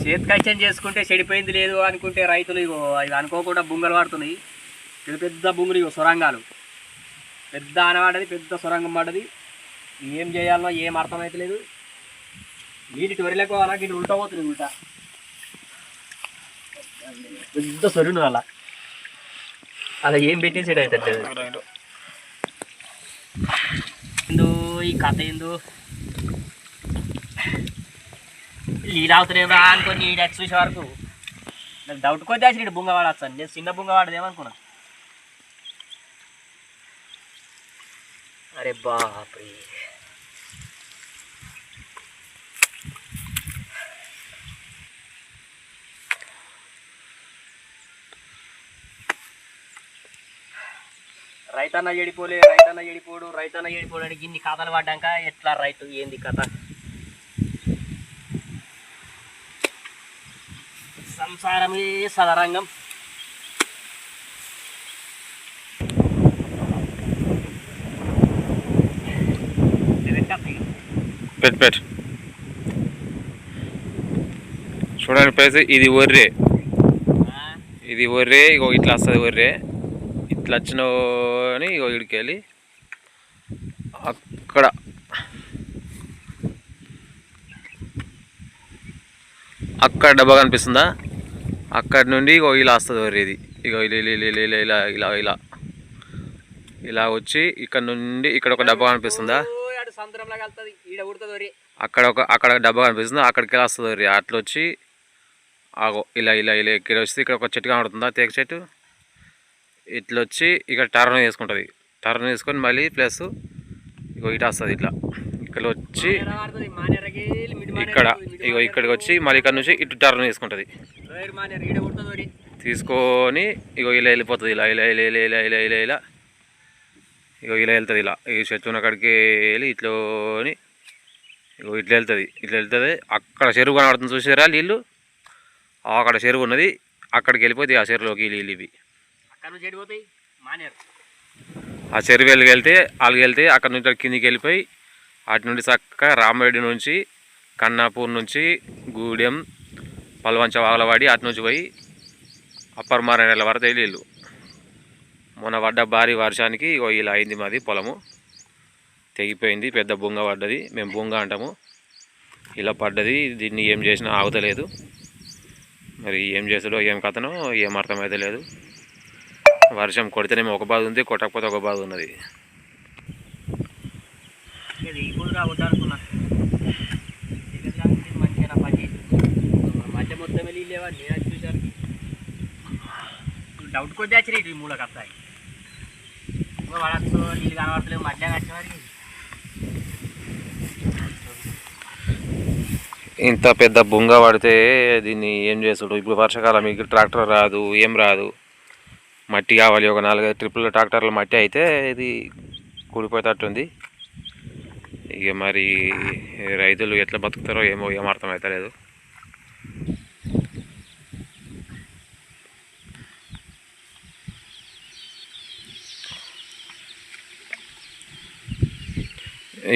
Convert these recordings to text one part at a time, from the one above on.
చేతికచ్చం చేసుకుంటే చెడిపోయింది లేదు అనుకుంటే రైతులు ఇగో అవి అనుకోకుండా బుంగలు పడుతున్నాయి పెద్ద పెద్ద బుంగులు ఇగో సొరంగాలు. పెద్ద ఆనవాడది పెద్ద సొరంగం పడ్డది. ఏం చేయాలో ఏం అర్థమైతలేదు. వీటి టొరిలకు అలా ఇటు ఉల్టా పోతుంది ఉల్టా. పెద్ద సొరును అలా. అలా ఏం పెట్టేసాడు అయితే ఈ కథ ఏందో. నీళ్ళు అవుతున్నాయి అనుకోని ఈ డెక్స్ చూసే వరకు. నాకు డౌట్ కొద్ది అసలు బుంగ వాడచ్చు నేను చిన్న బుంగ వాడదేమనుకున్నా అరే బాప్రీ. రైతన్న చెడిపోలే రైతన్న చెడిపోడు రైతన్న చెడిపోడు అని ఇన్ని కథలు పడ్డాక ఎట్లా రైతు ఏంది కథ? సంసారమే సదరంగం. పెట్టు పెట్టు చూడండి ప్రైస్ ఇది ఒర్రే. ఇది ఒర్రే ఇగో ఇట్లా వస్తుంది ఒర్రే. ఇట్లా వచ్చినావు ఇగో ఇడికి వెళ్ళి అక్కడ అక్కడ డబ్బా కనిపిస్తుందా? అక్కడ నుండి ఇగో ఇలా వస్తుంది వరేది ఇగో ఇలా ఇలా ఇలా ఇలా ఇలా ఇలా ఇలా. వచ్చి ఇక్కడ నుండి ఇక్కడ ఒక డబ్బా కనిపిస్తుందా? అక్కడ ఒక అక్కడ డబ్బా కనిపిస్తుంది? అక్కడికి వెళ్ళి వస్తుంది వరి? అట్లా వచ్చి ఆగో ఇలా ఇలా ఇలా ఇక్కడ వస్తే ఇక్కడ ఒక చెట్టు కనబడుతుందా? తేక చెట్టు? ఇట్లా వచ్చి ఇక్కడ టర్న్ వేసుకుంటుంది టర్న్ వేసుకొని మళ్ళీ ప్లస్ ఇగో ఇటు వస్తుంది ఇట్లా. ఇక్కడ వచ్చి ఇక్కడ ఇగో ఇక్కడికి వచ్చి మళ్ళీ ఇక్కడ నుంచి ఇటు టర్న్ వేసుకుంటుంది తీసుకొని ఇగో ఇలా వెళ్ళిపోతుంది ఇలా ఇలా ఇలా ఇలా ఇలా ఇలా ఇలా ఇలా. ఇగో ఇలా వెళ్తుంది ఇలా. ఈ చెట్టు ఉన్న కాడికి వెళ్ళి ఇట్లోని ఇగో ఇట్లా వెళ్తుంది. ఇట్లా వెళ్తుంది. అక్కడ చెరువు కనబడుతుంది చూసారా నీళ్ళు? అక్కడ చెరువు ఉన్నది. అక్కడికి వెళ్ళిపోతుంది ఆ చెరువులోకి నీళ్ళు ఇవి. చెడిపోతాయి మానేరు. ఆ చెరువు వెళ్తే వాళ్ళకి వెళ్తే అక్కడ నుంచి అక్కడ కిందికి వెళ్ళిపోయి అటు నుండి చక్కగా రామరెడ్డి నుంచి కన్నాపూర్ నుంచి గూడెం పల్వంచ వాగలవాడి అటు నుంచి పోయి అప్పర్ మారేళ్ళ వరకు వెళ్ళిళ్ళు. మొన్న పడ్డ భారీ వర్షానికి ఇలా అయింది మాది పొలము. తెగిపోయింది పెద్ద బొంగ పడ్డది మేము బొంగ అంటాము. ఇలా పడ్డది దీన్ని ఏం చేసినా ఆగుతలేదు. మరి ఏం చేసాడో ఏం కథనో ఏం అర్థమైతే లేదు వర్షం కొడితేనేమో ఒక బాధ ఉంది కొట్టకపోతే ఒక బాధ ఉన్నది. డౌట్ కొద్ది వచ్చినాయి మూల కప్తాయి వాడచ్చు నీళ్ళు కనబడతలేవు మధ్యాహ్నం వచ్చేవారికి ఇంత పెద్ద బొంగ పడితే దీన్ని ఏం చేస్తాడు? ఇప్పుడు వర్షాకాలం మీకు ట్రాక్టర్ రాదు ఏం రాదు. మట్టి కావాలి. ఒక నాలుగైదు ట్రిపుల్ ట్రాక్టర్ల మట్టి అయితే ఇది కూలిపోతట్టుంది ఇక మరి రైతులు ఎట్లా బతుకుతారో ఏమో ఏం అర్థం అవుతలేదు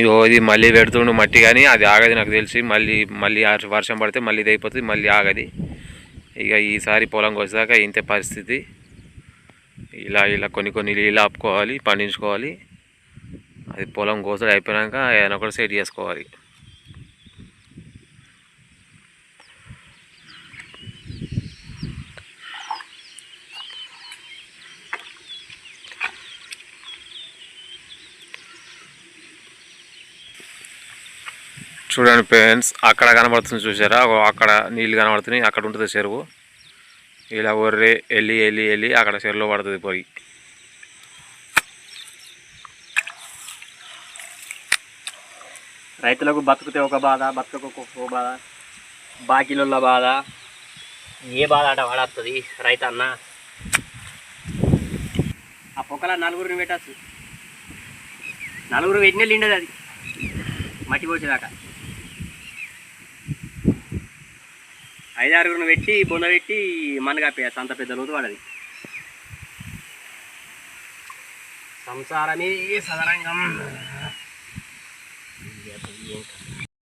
ఇగో ఇది మళ్ళీ పెడుతుండు మట్టి కానీ అది ఆగది నాకు తెలిసి. మళ్ళీ మళ్ళీ వర్షం పడితే మళ్ళీ ఇది అయిపోతుంది మళ్ళీ ఆగది. ఇక ఈసారి పొలం వచ్చాక ఇంతే పరిస్థితి. ఇలా ఇలా కొన్ని కొన్ని నీళ్ళు ఆపుకోవాలి పండించుకోవాలి. అది పొలం కోసడు అయిపోయాక ఏదైనా ఒకటి సెట్ చేసుకోవాలి. చూడండి ఫ్రెండ్స్ అక్కడ కనబడుతుంది చూసారా? అక్కడ నీళ్ళు కనబడుతున్నాయి అక్కడ ఉంటుంది చెరువు. ఇలా ఒర్రే వెళ్ళి వెళ్ళి వెళ్ళి అక్కడ చెరువులో పడుతుంది పోయి రైతులకు బతుకుతే ఒక బాధ బతుకకు ఒక బాధ బాకీల బాధ. ఏ బాధ అట వాడస్తుంది రైతు అన్న ఆ పొక్కల నలుగురిని పెట్టచ్చు. నలుగురు పెట్టిన ఉండదు అది. మట్టి పోసేదాకా. ఐదు ఆరుగురు పెట్టి బొంద పెట్టి మనగాపేయాలి సంత పెద్ద లోతు వాడది సంసారమే సదరంగం.